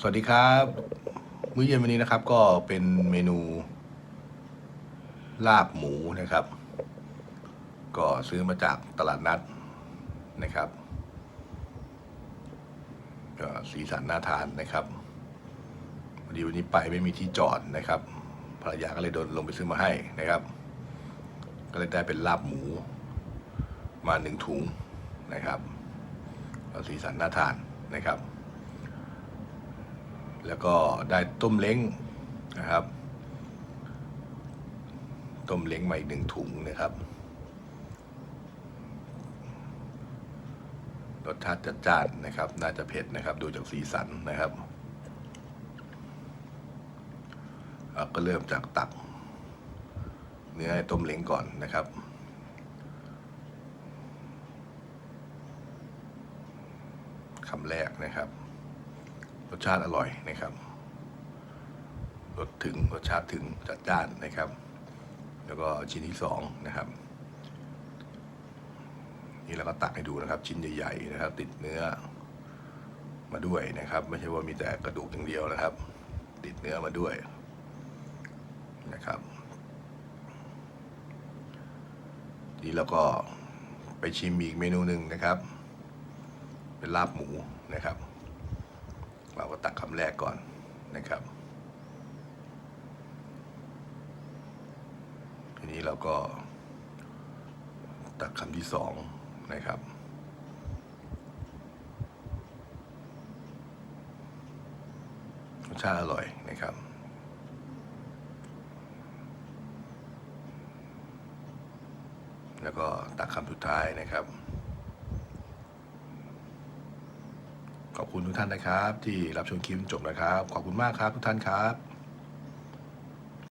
สวัสดีครับ มื้อเย็นวันนี้นะครับ ก็เป็นเมนู ลาบหมูนะครับ ก็ซื้อมาจากตลาดนัดนะครับ ก็สีสันน่าทานนะครับพอดีวันนี้ไปไม่มีที่จอดนะครับภรรยาก็เลยโดนลงไปซื้อมาให้นะครับ ก็เลยได้เป็นลาบหมู มาหนึ่งถุงนะครับก็สีสันน่าทานนะครับ แล้วก็ได้ต้มเล้งนะครับ ต้มเล้งมาอีกหนึ่งถุงนะครับรสชาติจัดจ้านนะครับ น่าจะเผ็ดนะครับ ดูจากสีสันนะครับอะก็เริ่มจากตัก เนื้อต้มเล้งก่อนนะครับ คำแรกนะครับ รสชาติอร่อยนะครับรสถึงรสชาติถึงจัดจ้านนะครับ แล้วก็ชิ้นที่สองนะครับ นี่เราก็ตักให้ดูนะครับ ชิ้นใหญ่ๆนะครับ ติดเนื้อมาด้วยนะครับ ไม่ใช่ว่ามีแต่กระดูกอย่างเดียวนะครับ ติดเนื้อมาด้วยนะครับนี่เราก็ไปชิมอีกเมนูหนึ่งนะครับ เป็นลาบหมูนะครับ ตักคำแรกก่อนนะครับ ทีนี้เราก็ตักคำที่สองนะครับรสชาติอร่อยนะครับแล้วก็ตักคำสุดท้ายนะครับ ขอบคุณทุกท่านนะครับ ที่รับชมคลิปจบนะครับ ขอบคุณมากครับทุกท่านครับ